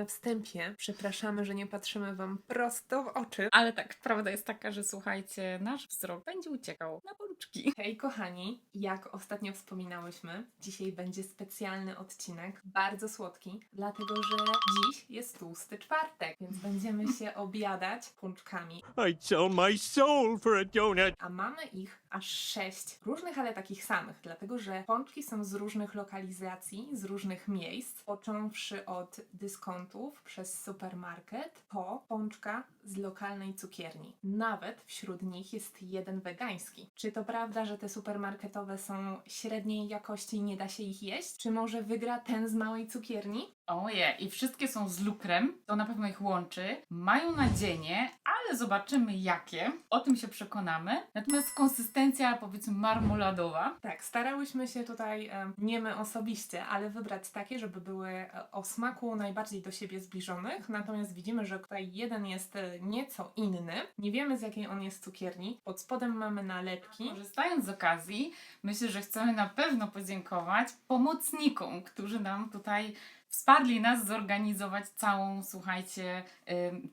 Na wstępie przepraszamy, że nie patrzymy Wam prosto w oczy. Ale tak, prawda jest taka, że słuchajcie, nasz wzrok będzie uciekał na pączki. Hej kochani, jak ostatnio wspominałyśmy, dzisiaj będzie specjalny odcinek, bardzo słodki, dlatego że dziś jest tłusty czwartek, więc będziemy się obiadać pączkami. I'd sell my soul for a donut. A mamy ich aż sześć, różnych, ale takich samych, dlatego że pączki są z różnych lokalizacji, z różnych miejsc, począwszy od dyskontów przez supermarket, po pączka z lokalnej cukierni. Nawet wśród nich jest jeden wegański. Czy to prawda, że te supermarketowe są średniej jakości i nie da się ich jeść? Czy może wygra ten z małej cukierni? Oje, i wszystkie są z lukrem, to na pewno ich łączy. Mają nadzienie, ale zobaczymy jakie. O tym się przekonamy. Natomiast konsystencja, powiedzmy, marmoladowa. Tak, starałyśmy się tutaj, nie my osobiście, ale wybrać takie, żeby były e, o smaku najbardziej do siebie zbliżonych. Natomiast widzimy, że tutaj jeden jest e, nieco inny. Nie wiemy z jakiej on jest cukierni. Pod spodem mamy nalepki. Korzystając z okazji, myślę, że chcemy na pewno podziękować pomocnikom, którzy nam tutaj wsparli nas zorganizować całą, słuchajcie,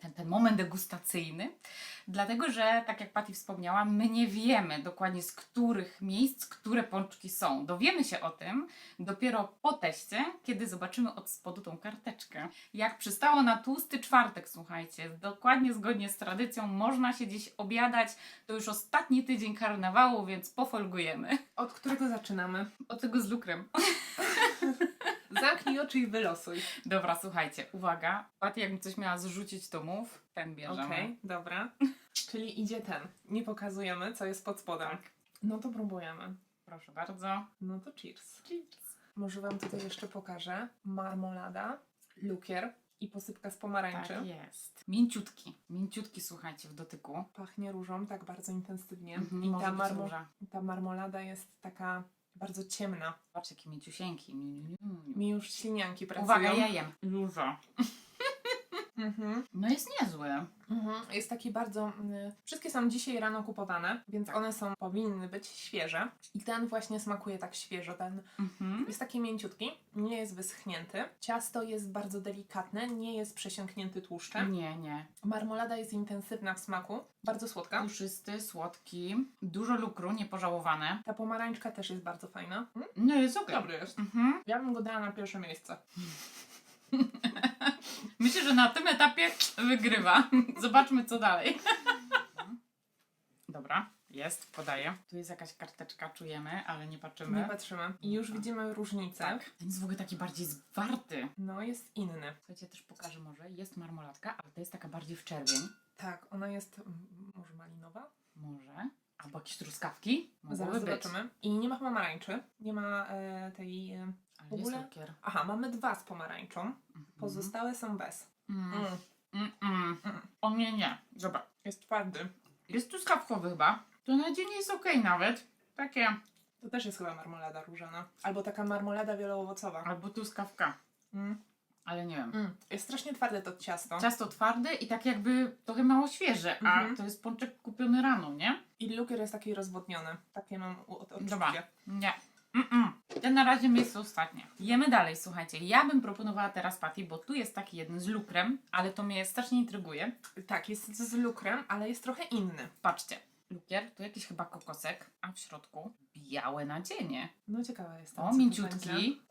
ten, ten moment degustacyjny. Dlatego, że tak jak Patti wspomniała, my nie wiemy dokładnie z których miejsc, które pączki są. Dowiemy się o tym dopiero po teście, kiedy zobaczymy od spodu tą karteczkę. Jak przystało na tłusty czwartek, słuchajcie, dokładnie zgodnie z tradycją, można się dziś obiadać. To już ostatni tydzień karnawału, więc pofolgujemy. Od którego zaczynamy? Od tego z lukrem. Zamknij oczy i wylosuj. Dobra, słuchajcie, uwaga. Patti, jakby coś miała zrzucić, to mów. Ten bierzemy. Okej, dobra. Czyli idzie ten. Nie pokazujemy, co jest pod spodem. Tak, No to próbujemy. proszę bardzo. No to cheers. Może Wam tutaj jeszcze pokażę. Marmolada, lukier i posypka z pomarańczy. Tak jest. Mięciutki. Mięciutki, słuchajcie, w dotyku. Pachnie różą tak bardzo intensywnie. Mhm, I ta, marmo- ta marmolada jest taka bardzo ciemna. Patrz, jakie niu, niu. Mi już ślinianki pracują. Uwaga, ja jem. Róża. Mhm. No jest niezły. Mhm. Jest taki bardzo. y, wszystkie są dzisiaj rano kupowane, więc one są powinny być świeże. I ten właśnie smakuje tak świeżo. Ten Mhm. jest taki mięciutki, nie jest wyschnięty. Ciasto jest bardzo delikatne, nie jest przesiąknięty tłuszczem. Nie, nie. Marmolada jest intensywna w smaku, bardzo słodka. Puszysty, słodki. Dużo lukru, niepożałowane. Ta pomarańczka też jest bardzo fajna. Mm, No jest okej. Dobry jest. Mhm. Ja bym go dała na pierwsze miejsce. Myślę, że na tym etapie wygrywa. Zobaczmy, co dalej. Dobra, jest, podaję. Tu jest jakaś karteczka, czujemy, ale nie patrzymy. Nie patrzymy. I już widzimy różnicę. tak. Ten jest w ogóle taki bardziej zwarty. No, jest inny. Słuchajcie, też pokażę może. Jest marmoladka, ale to jest taka bardziej w czerwień. Tak, ona jest może malinowa? Może. Albo jakieś truskawki. Zaraz Mogłyby być. zobaczymy. I nie ma pomarańczy. Nie ma e, tej... E... Ale W ogóle- jest lukier. Aha, mamy dwa z pomarańczą. Pozostałe są bez. Mm. Mm. Mm, mm. Mm. O nie, nie. Dobra. Jest twardy. Jest truskawkowy chyba. To na dzień jest okej nawet. Takie. To też jest chyba marmolada różana. Albo taka marmolada wieloowocowa. Albo truskawka. Mm. Ale nie wiem. Mm. Jest strasznie twarde to ciasto. Ciasto twarde i tak jakby trochę mało świeże, a Mhm. to jest pączek kupiony rano, nie? I lukier jest taki rozwodniony. Takie mam u- od, Dobra. odczucie. Nie. Mm-mm. Ten na razie miejsce ostatnie. Jemy dalej, słuchajcie. Ja bym proponowała teraz Patty, bo tu jest taki jeden z lukrem, ale to mnie strasznie intryguje. Tak, jest z lukrem, ale jest trochę inny. Patrzcie. Lukier, tu jakiś chyba kokosek, a w środku białe nadzienie. No ciekawa jestem. O, mięciutki.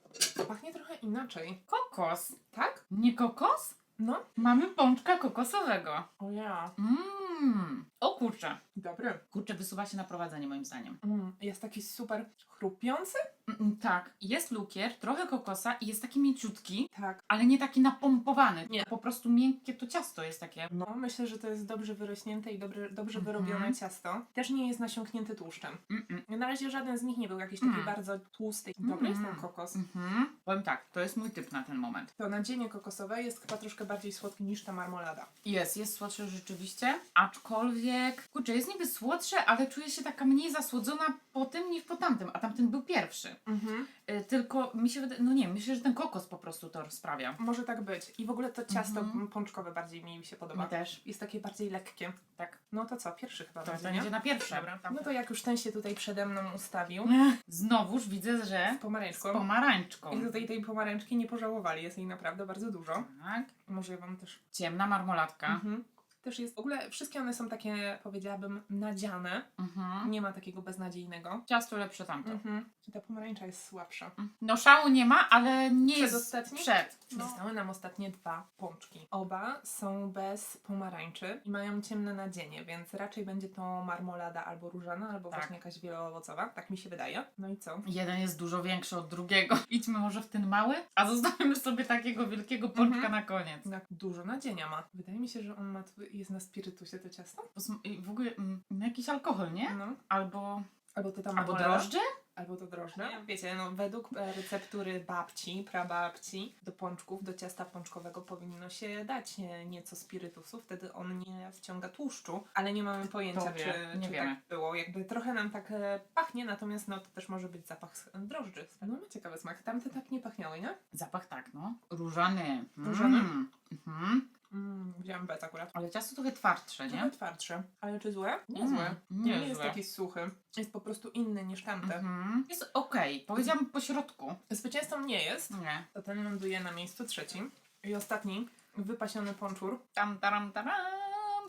Pachnie trochę inaczej. Kokos. Tak? Nie kokos? No. Mamy pączka kokosowego. O ja. Mmm. O kurczę. Dobry. Kurczę, wysuwa się na prowadzenie moim zdaniem. Mm. Jest taki super chrupiący? Mm, mm, tak, jest lukier, trochę kokosa i jest taki mięciutki, Tak. ale nie taki napompowany. Nie. Po prostu miękkie to ciasto jest takie. No, myślę, że to jest dobrze wyrośnięte i dobrze, dobrze Mhm. wyrobione ciasto. Też nie jest nasiąknięty tłuszczem. Mm-mm. Na razie żaden z nich nie był jakiś taki Mm. bardzo tłusty. Dobry jest ten Mm. kokos. Mhm. Powiem tak, to jest mój typ na ten moment. To nadzienie kokosowe jest chyba troszkę bardziej słodkie niż ta marmolada. Jest, jest słodsze rzeczywiście, aczkolwiek, kurczę, jest niby słodsze, ale czuję się taka mniej zasłodzona po tym niż po tamtym, a tamten był pierwszy. Mhm. Y, Tylko mi się wydaje, no nie, myślę, że ten kokos po prostu to sprawia. Może tak być. I w ogóle to ciasto Mhm. pączkowe bardziej mi się podoba. Mi też. Jest takie bardziej lekkie. Tak. No to co, pierwszy chyba To będzie, będzie nie? na pierwsze. Dobra. Tam- No to jak już ten się tutaj przede mną ustawił, Znowuż widzę, że z pomarańczką. z pomarańczką. I tutaj tej pomarańczki nie pożałowali, jest jej naprawdę bardzo dużo. Tak. Może ja wam też. Ciemna marmoladka. Mhm. Też jest. W ogóle wszystkie one są takie, powiedziałabym, nadziane. Mhm. Nie ma takiego beznadziejnego. Ciasto lepsze tamto. Mhm. Ta pomarańcza jest słabsza. No szału nie ma, ale nie jest Przedostatni? przed. No. Zostały nam ostatnie dwa pączki. Oba są bez pomarańczy i mają ciemne nadzienie, więc raczej będzie to marmolada albo różana, albo Tak. właśnie jakaś wieloowocowa. Tak mi się wydaje. No i co? Jeden jest dużo większy od drugiego. Idźmy może w ten mały, a zostawimy sobie takiego wielkiego pączka Mhm. na koniec. Tak, dużo nadzienia ma. Wydaje mi się, że on ma tu, jest na spirytusie to ciasto. I W ogóle mm, jakiś alkohol, nie? No. Albo, Albo to tam albo drożdże? Albo to drożdże. Wiecie, no według e, receptury babci, prababci, do pączków, do ciasta pączkowego powinno się dać e, nieco spirytusu, wtedy on nie wciąga tłuszczu, ale nie mamy pojęcia, czy, nie czy wiemy. tak było. Jakby trochę nam tak e, pachnie, natomiast no to też może być zapach z- drożdży. No ma ciekawy smak. Tamte tak nie pachniały, nie? Zapach tak, no. Różany. Różany? Mm. Mhm. Mm, wziąłem bet akurat. Ale ciasto trochę twardsze, Trochę nie? twardsze. Ale czy złe? Nie Mm, złe. nie Nie, jest złe. taki suchy. Jest po prostu inny niż tamte. Mhm. Jest okej. Powiedziałam po środku. Zwycięzcą nie jest. Nie. To ten ląduje na miejscu trzecim. I ostatni, wypasiony pączur. Tam, taram, taram.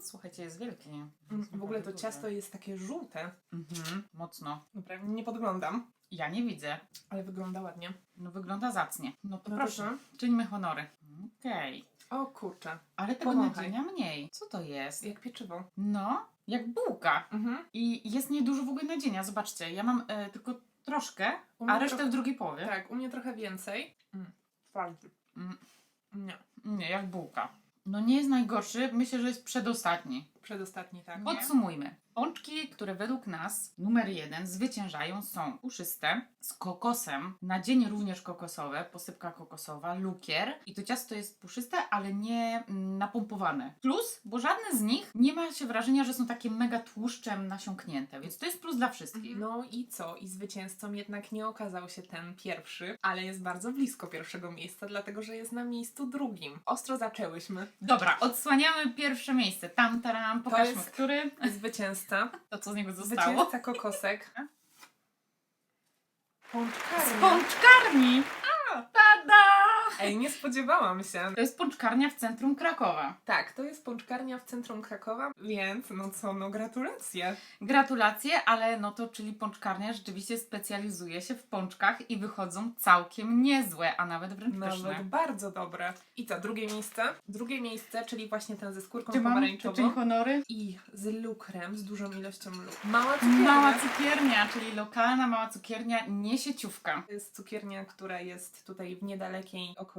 Słuchajcie, jest wielki. Mm, W ogóle to ciasto jest takie żółte. Mhm. Mocno. Dobra, nie podglądam, Ja nie widzę. ale wygląda ładnie. No wygląda zacnie. No to No to proszę, czyńmy honory. Okej. O kurczę, Ale tego nadzienia mniej. Co to jest? jak pieczywo. No, jak bułka. Mhm. I jest niedużo w ogóle nadzienia. Zobaczcie, ja mam e, tylko troszkę, U mnie a resztę trochę- w drugiej połowie. Tak, u mnie trochę więcej. Mm. Twardy. Mm, Nie, nie, jak bułka. No nie jest najgorszy, myślę, że jest przedostatni. Przedostatni tak. Podsumujmy. Pączki, które według nas numer jeden zwyciężają są puszyste, z kokosem, nadzienie również kokosowe, posypka kokosowa, lukier i to ciasto jest puszyste, ale nie mm, napompowane. Plus, bo żadne z nich nie ma się wrażenia, że są takie mega tłuszczem nasiąknięte, więc to jest plus dla wszystkich. No i co? I zwycięzcą jednak nie okazał się ten pierwszy, ale jest bardzo blisko pierwszego miejsca, dlatego że jest na miejscu drugim. Ostro zaczęłyśmy. Dobra, odsłaniamy pierwsze miejsce. Tam, taram, pokażmy, jest- który. Zwycięzca. To, co z niego zostało. Zwycięzca kokosek. Z Pączkarnia. pączkarni! Ej, nie spodziewałam się. To jest pączkarnia w centrum Krakowa. Tak, to jest pączkarnia w centrum Krakowa, więc no co, no gratulacje. Gratulacje, ale no to czyli pączkarnia rzeczywiście specjalizuje się w pączkach i wychodzą całkiem niezłe, a nawet wręcz pyszne. Nawet bardzo dobre. I co, drugie miejsce? Drugie miejsce, czyli właśnie ten ze skórką mam pomarańczową. czyń honory? I z lukrem, z dużą ilością luk. Mała cukiernia. Mała cukiernia, czyli lokalna mała cukiernia, nie sieciówka. To jest cukiernia, która jest tutaj w niedalekiej okolicy.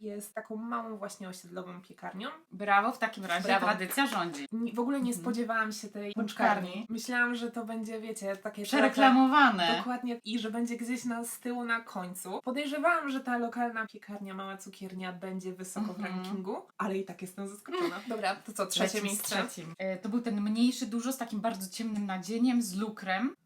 Jest taką małą właśnie osiedlową piekarnią. Brawo, w takim razie Brawo. tradycja rządzi. Ni- W ogóle nie Mhm. spodziewałam się tej Pączkarni. Myślałam, że to będzie, wiecie, takie trochę- Przereklamowane. Dokładnie. I że będzie gdzieś na z tyłu na końcu. Podejrzewałam, że ta lokalna piekarnia, mała cukiernia będzie wysoko w Mhm. rankingu, ale i tak jestem zaskoczona. Dobra, to co, trzecie Trzecim, miejsce? Trzecim. E, To był ten mniejszy dużo z takim bardzo ciemnym nadzieniem, z lukrem.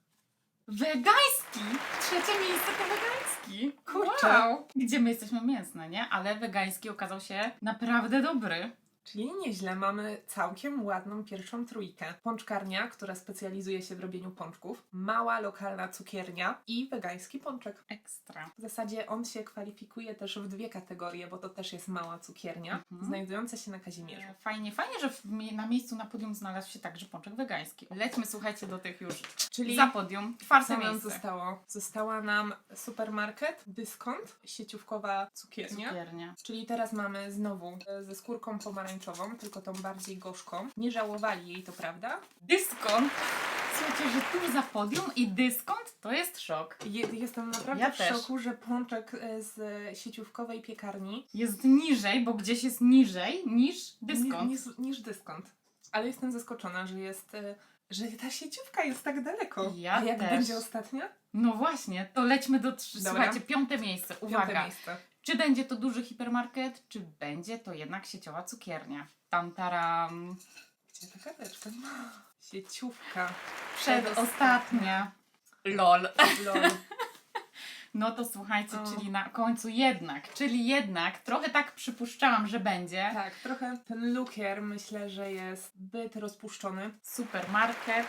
Wegański! Trzecie miejsce to wegański. Kurczę. Wow. Gdzie my jesteśmy mięsne, nie? Ale wegański okazał się naprawdę dobry. Czyli nieźle, mamy całkiem ładną pierwszą trójkę. Pączkarnia, która specjalizuje się w robieniu pączków, mała lokalna cukiernia i wegański pączek. Ekstra. W zasadzie on się kwalifikuje też w dwie kategorie, bo to też jest mała cukiernia, Mhm. znajdująca się na Kazimierzu. E, Fajnie, fajnie, że w, na miejscu na podium znalazł się także pączek wegański. Lećmy, słuchajcie, do tych już. Czyli Za podium. Czwarte miejsce. zostało? Została nam supermarket, dyskont, sieciówkowa cukiernia. Cukiernia. Czyli teraz mamy znowu e, ze skórką pomarańczową, tylko tą bardziej gorzką. Nie żałowali jej, to prawda? Dyskont. Słuchajcie, że tu za podium i dyskont to jest szok. Je, jestem naprawdę Ja w też. szoku, że pączek e, z sieciówkowej piekarni Jest niżej, bo gdzieś jest niżej niż dyskont. Ni, niż, niż dyskont. Ale jestem zaskoczona, że jest, e, że ta sieciówka jest tak daleko. Ja A jak też. będzie ostatnia? No właśnie, to lećmy do trzy. Dobra. Słuchajcie, piąte miejsce. Piąte Uwaga. miejsce. Czy będzie to duży hipermarket, czy będzie to jednak sieciowa cukiernia? Tam taram. Gdzie ta karteczka? Sieciówka. Przedostatnia. LOL. Lol. No to słuchajcie, O. czyli na końcu jednak, czyli jednak, trochę tak przypuszczałam, że będzie. Tak, trochę ten lukier myślę, że jest zbyt rozpuszczony. Supermarket,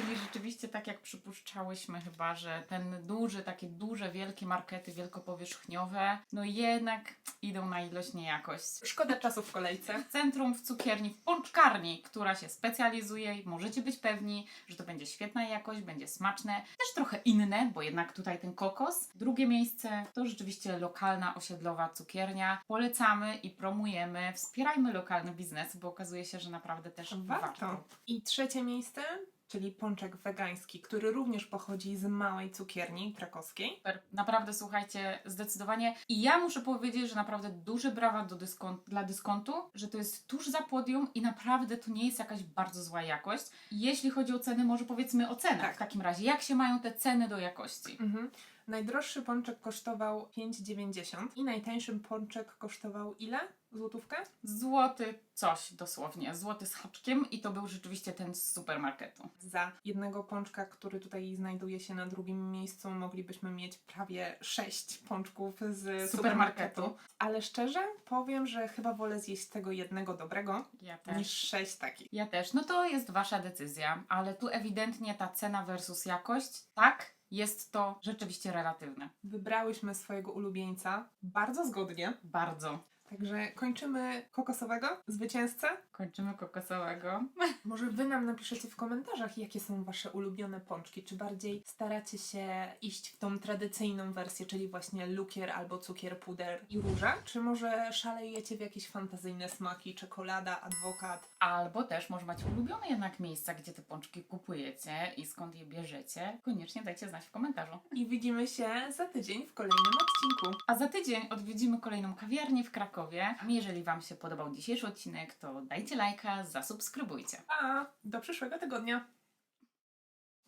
czyli rzeczywiście tak jak przypuszczałyśmy chyba, że ten duży, takie duże, wielkie markety wielkopowierzchniowe, no jednak idą na ilość, nie jakość. Szkoda czasu w kolejce. W centrum, w cukierni, w pączkarni, która się specjalizuje i możecie być pewni, że to będzie świetna jakość, będzie smaczne, też trochę inne, bo jednak tutaj ten kokos. Drugie miejsce to rzeczywiście lokalna, osiedlowa cukiernia. Polecamy i promujemy, wspierajmy lokalny biznes, bo okazuje się, że naprawdę też warto. Warto. I trzecie miejsce, czyli pączek wegański, który również pochodzi z małej cukierni krakowskiej. Super. Naprawdę słuchajcie, zdecydowanie. I ja muszę powiedzieć, że naprawdę duże brawa do dyskont, dla dyskontu, że to jest tuż za podium i naprawdę to nie jest jakaś bardzo zła jakość. Jeśli chodzi o ceny, może powiedzmy o cenach Tak. w takim razie. Jak się mają te ceny do jakości? Mhm. Najdroższy pączek kosztował 5,90 i najtańszy pączek kosztował ile? Złotówkę? Złoty coś dosłownie, złoty z haczkiem i to był rzeczywiście ten z supermarketu. Za jednego pączka, który tutaj znajduje się na drugim miejscu, moglibyśmy mieć prawie 6 pączków z Supermarketu. supermarketu. Ale szczerze powiem, że chyba wolę zjeść tego jednego dobrego Ja niż 6 takich. Ja też. No to jest wasza decyzja, ale tu ewidentnie ta cena versus jakość, tak, jest to rzeczywiście relatywne. Wybrałyśmy swojego ulubieńca bardzo zgodnie. Bardzo. Także kończymy kokosowego zwycięzcę. Kończymy kokosowego. Może wy nam napiszecie w komentarzach, jakie są wasze ulubione pączki. Czy bardziej staracie się iść w tą tradycyjną wersję, czyli właśnie lukier albo cukier, puder i róża? Czy może szalejecie w jakieś fantazyjne smaki, czekolada, adwokat? Albo też może macie ulubione jednak miejsca, gdzie te pączki kupujecie i skąd je bierzecie. Koniecznie dajcie znać w komentarzu. I widzimy się za tydzień w kolejnym odcinku. A za tydzień odwiedzimy kolejną kawiarnię w Krakowie. Jeżeli Wam się podobał dzisiejszy odcinek, to dajcie lajka, zasubskrybujcie. A do przyszłego tygodnia.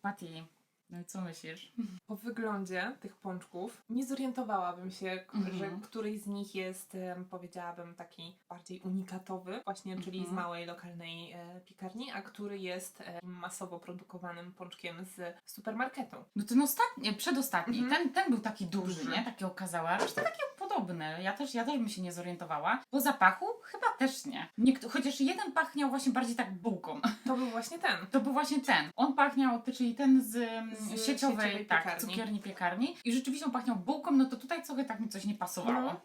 Pati, no i co myślisz? Po wyglądzie tych pączków nie zorientowałabym się, Mhm. że któryś z nich jest, em, powiedziałabym, taki bardziej unikatowy, właśnie, czyli z Mhm. małej lokalnej e, piekarni, a który jest e, masowo produkowanym pączkiem z supermarketu. No ten ostatni, przedostatni, Mhm. ten, ten był taki duży, Duży. nie? Taki a reszta takie podobne. Ja też, ja też bym się nie zorientowała. Po zapachu chyba też nie. Niektó- chociaż jeden pachniał właśnie bardziej tak bułką. To był właśnie ten. To był właśnie ten. On pachniał, czyli ten z, mm, Z sieciowej, sieciowej tak, piekarni. cukierni piekarni. I rzeczywiście on pachniał bułką, no to tutaj trochę tak mi coś nie pasowało. No.